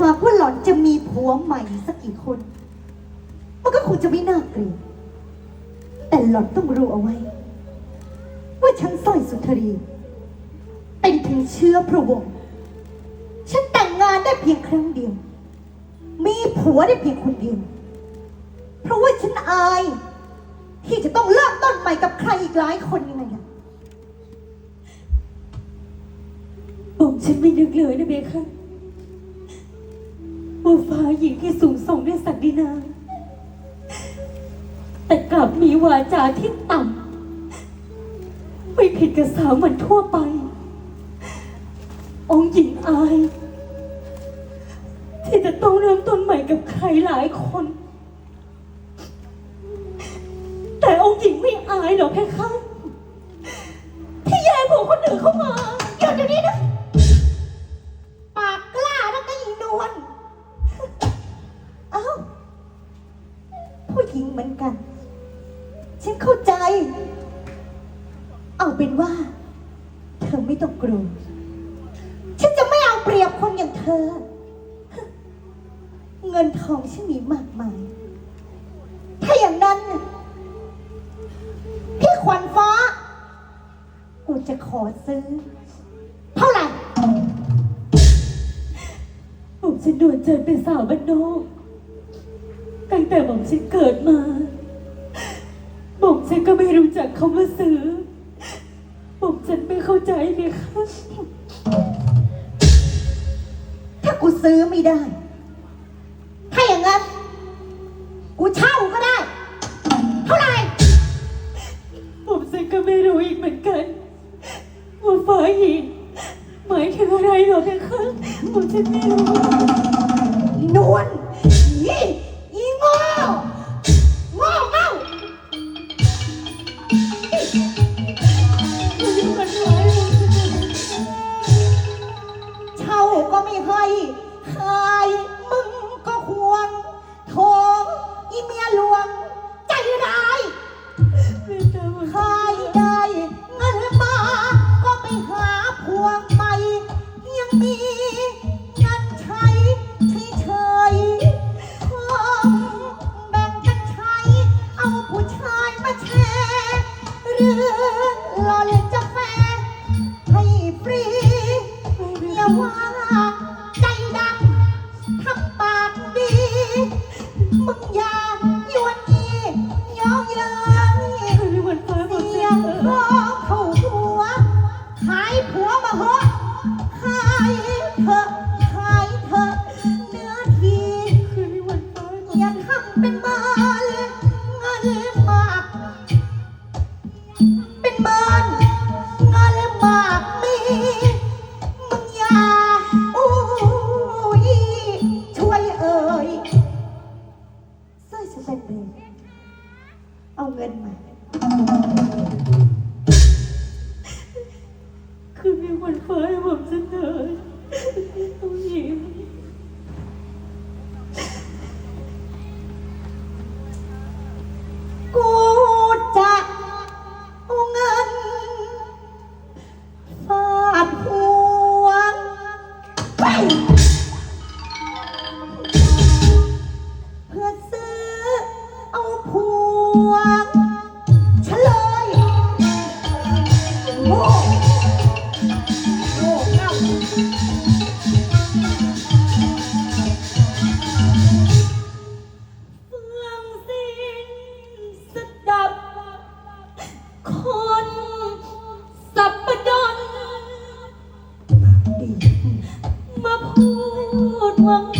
หากว่าหล่อนจะมีผัวใหม่สักกี่คน มันก็คงจะไม่น่าเกลียดแต่หล่อนต้องรู้เอาไว้ ว่าฉันสร้อยสุนทรี เป็นถึงเชื้อพระวงศ์ฉันแต่งงานได้เพียงครั้งเดียว มีผัวได้เพียงคนเดียว เพราะว่าฉันอาย ที่จะต้องเริ่มต้นใหม่กับใครอีกหลายคนยังไงล่ะผมฉันไม่นึกเลยนะเบค่ะ ว่าฟ้าหญิงที่สูงส่งด้วยศักดินา แต่กลับมีวาจาที่ต่ำไม่ผิดกับสาวเหมือนทั่วไป องค์หญิงอาย ที่จะต้องเริ่มต้นใหม่กับใครหลายคน แต่องค์หญิงไม่อายหรอกแค่ข้าที่แย่งผัวคนอื่นเข้ามาหยุดเดี๋ยวนี้นะ ผู้หญิงเหมือนกัน ฉันเข้าใจ เอาเป็นว่า เธอไม่ต้องกลัว ฉันจะไม่เอาเปรียบคนอย่างเธอ เงินทองฉันมีมากมาย ถ้าอย่างนั้นพี่ขวัญฟ้า กูจะขอซื้อ เท่าไหร่ ผมฉันดวนเจอเป็นสาวบ้านนอก ตั้งแต่ผมฉันเกิดมาผมฉันก็ไม่รู้จักคำว่าซื้อผมฉันไม่เข้าใจเลยค่ะถ้ากูซื้อไม่ได้ ถ้าอย่างนั้น กูเช่าก็ได้ เท่าไหร่ผมฉันก็ไม่รู้อีกเหมือนกันว่าฟ้าหญิงหมายถึงอะไรหรอกนะคะผมฉันไม่รู้อีนวล อย่าว่าใจดำทำปากดี มึงอย่ายวนยียอเย้ยไม่วันฟ้าผมเสีฉัยงร้องเข้าหัว ขายผัวมาเหอะขายเถอะขายเถอะเนื้อทีอย่าทำเป็นมา คื มาพูดหวัง